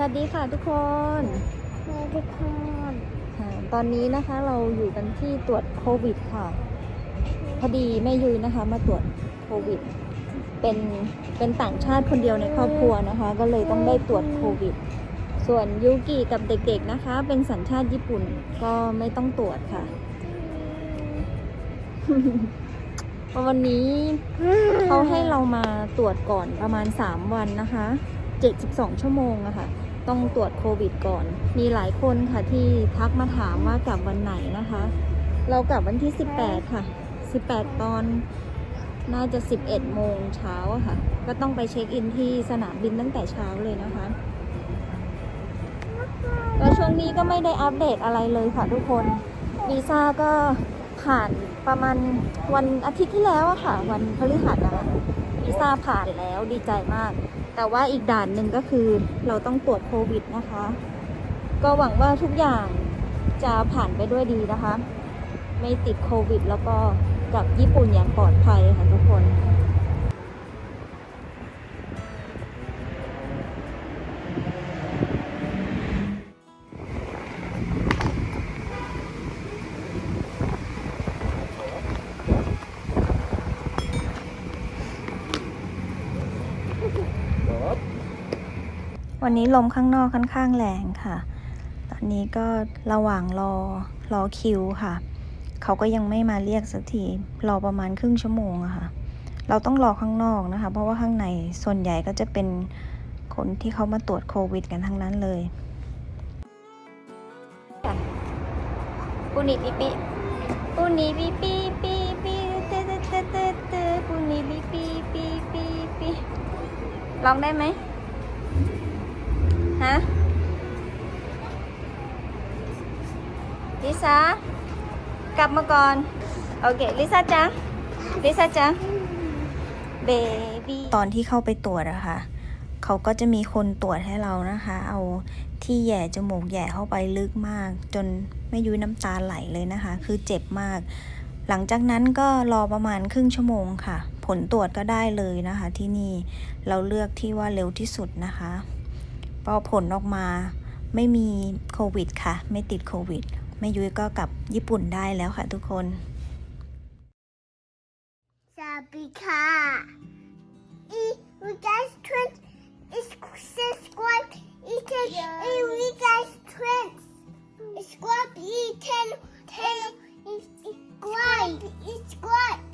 วัสดีค่ะทุกคนสวัสดีค่ะค่ะตอนนี้นะคะเราอยู่กันที่ตรวจโควิดค่ะ พอดีแม่ยุ้ยนะคะ มาตรวจโควิด เป็นเป็นต่างชาติคนเดียวในครอบครัวนะคะ ก็เลยต้องได้ตรวจโควิด ส่วนยูกิกับเด็กๆนะคะ เป็นสัญชาติญี่ปุ่นก็ไม่ต้องตรวจค่ะเพราะวันนี้เขาให้เรามาตรวจก่อนประมาณ 3 วันนะคะ 72 ชั่วโมงอะค่ะ ต้องตรวจโควิดก่อน มีหลายคนค่ะที่ทักมาถามว่ากลับวันไหนนะคะ เรากลับวันที่ 18 ค่ะ 18 ตอนน่าจะ 11 โมงเช้าค่ะ ก็ต้องไปเช็คอินที่สนามบินตั้งแต่เช้าเลยนะคะแล้วช่วงนี้ก็ไม่ได้อัปเดตอะไรเลยค่ะทุกคนวีซ่าก็ผ่านประมาณวันอาทิตย์ที่แล้วอะค่ะ วันพฤหัสนะวีซ่าผ่านแล้วดีใจมาก แต่ว่าอีกด่านหนึ่งก็คือเราต้องตรวจโควิดนะคะ ก็หวังว่าทุกอย่างจะผ่านไปด้วยดีนะคะ ไม่ติดโควิด แล้วก็กลับญี่ปุ่นอย่างปลอดภัยค่ะทุกคน วันนี้ลมข้างนอกค่อนข้างแรงค่ะ ตอนนี้ก็ระหว่างรอรอคิวค่ะ เขาก็ยังไม่มาเรียกสักที รอประมาณครึ่งชั่วโมงอะค่ะ เราต้องรอข้างนอกนะคะ เพราะว่าข้างในส่วนใหญ่ก็จะเป็นคนที่เขามาตรวจโควิด กันทั้งนั้นเลยปูนิปิปิปูนิปิปิปิปิเตเตเตเตเตปูนิปิปิปิปิปิร้องได้ไหม ฮะลิซ่ากลับมาก่อน โอเคลิซ่าจ้ะลิซ่าจ้ะเบบี้ตอนที่เข้าไปตรวจอะค่ะเขาก็จะมีคนตรวจให้เรานะคะ เอาที่แย่จมูกแย่เข้าไปลึกมาก จนไม่ยุ้ยน้ำตาไหลเลยนะคะ คือเจ็บมาก หลังจากนั้นก็รอประมาณครึ่งชั่วโมงค่ะ ผลตรวจก็ได้เลยนะคะ ที่นี่เราเลือกที่ว่าเร็วที่สุดนะคะ พอผลออกมาไม่มีโควิดค่ะ ไม่ติดโควิดแม่ยุ้ยก็กลับญี่ปุ่นได้แล้วค่ะทุกคนสวัสดีค่ะ we guys twins is subscribe eaten yeah. we guys twins subscribe eaten ten subscribe subscribe